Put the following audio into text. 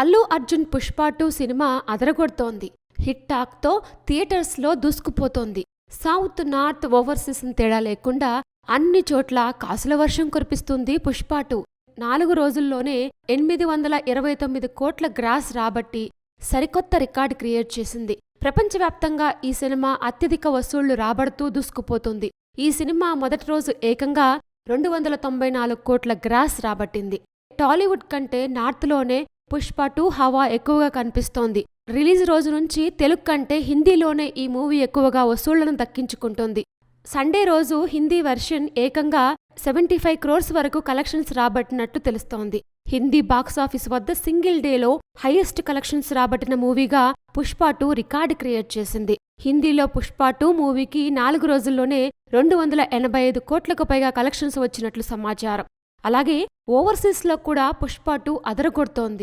Allu Arjun Pushpa two cinema అదరగొడుతోంది. Hit టాక్తో థియేటర్స్లో దూసుకుపోతోంది. సౌత్ నార్త్ ఓవర్సీస్ తేడా లేకుండా అన్ని చోట్ల కాసుల వర్షం కురిపిస్తుంది పుష్ప టూ. నాలుగు రోజుల్లోనే ఎనిమిది వందల ఇరవై తొమ్మిది కోట్ల గ్రాస్ రాబట్టి సరికొత్త రికార్డు క్రియేట్ చేసింది. ప్రపంచవ్యాప్తంగా ఈ సినిమా అత్యధిక వసూళ్ళు రాబడుతూ దూసుకుపోతుంది. ఈ సినిమా మొదటి రోజు ఏకంగా రెండు వందల తొంభై నాలుగు కోట్ల గ్రాస్ రాబట్టింది. టాలీవుడ్ కంటే నార్త్లోనే పుష్ప టూ హవా ఎక్కువగా కనిపిస్తోంది. రిలీజ్ రోజు నుంచి తెలుగు కంటే హిందీలోనే ఈ మూవీ ఎక్కువగా వసూళ్ళను దక్కించుకుంటోంది. సండే రోజు హిందీ వెర్షన్ ఏకంగా సెవెంటీ ఫైవ్ క్రోర్స్ వరకు కలెక్షన్స్ రాబట్టినట్టు తెలుస్తోంది. హిందీ బాక్సాఫీస్ వద్ద సింగిల్ డేలో హైయెస్ట్ కలెక్షన్స్ రాబట్టిన మూవీగా పుష్ప టూ రికార్డు క్రియేట్ చేసింది. హిందీలో పుష్ప టూ మూవీకి నాలుగు రోజుల్లోనే రెండు వందల ఎనభై ఐదు కోట్లకు పైగా కలెక్షన్స్ వచ్చినట్లు సమాచారం. అలాగే ఓవర్సీస్లో కూడా పుష్ప టూ అదరగొడుతోంది.